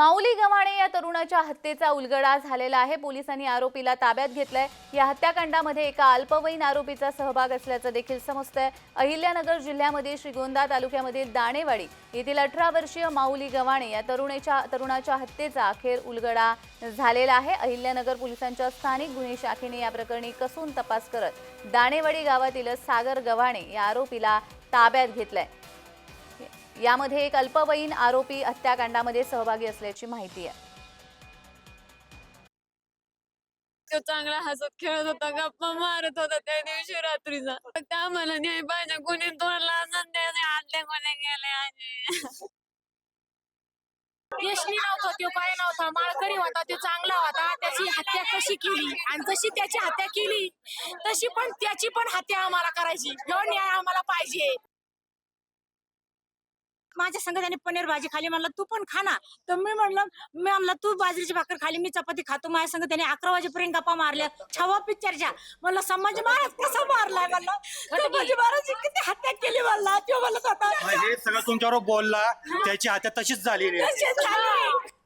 माऊली गव्हाणे या तरुणाच्या हत्येचा उलगडा झालेला आहे. पोलिसांनी आरोपीला ताब्यात घेतलाय. या हत्याकांडामध्ये एका अल्पवयीन आरोपीचा सहभाग असल्याचं देखील समजतंय. अहिल्यानगर जिल्ह्यामध्ये श्रीगोंदा तालुक्यामधील दाणेवाडी येथील अठरा वर्षीय माऊली गव्हाणे या तरुणेच्या तरुणाच्या हत्येचा अखेर उलगडा झालेला आहे. अहिल्यानगर पोलिसांच्या स्थानिक गुन्हे शाखेने या प्रकरणी कसून तपास करत दाणेवाडी गावातील सागर गव्हाणे या आरोपीला ताब्यात घेतलाय. यामध्ये एक अल्पवयीन आरोपी हत्याकांडामध्ये सहभागी असल्याची माहिती आहे. तो चांगला हसत खेळत होता गप्पा मारत होता त्या दिवशी रात्रीचा. फक्त आम्हाला न्याय पाहिजे कोणी तोडला असं त्याने हल्ले कोणी गेले आणि. यशनी नव्हतं तो काय नव्हता माळकरी होता तो चांगला होता त्याची हत्या कशी केली आणि जशी त्याची हत्या केली तशी पण त्याची पण हत्या आम्हाला करायची. ह्यो न्याय आम्हाला पाहिजे. माझ्या संग त्याने पनीर भाजी खाली म्हणलं तू पण खा ना. तर मी म्हणलं मी म्हणलं तू बाजरीची भाकर खाली मी चपाती खातो. माझ्या संग त्याने अकरा वाजेपर्यंत गप्पा मारल्या. छवा पिक्चरच्या म्हणलं संभाजी महाराज कसा मारलाय? म्हणलं संभाजी महाराज किती हत्या केली म्हणला. तो म्हणलं होता हे सगळं तुमच्यावर बोलला. त्याची हत्या तशीच आहे तशीच झाली.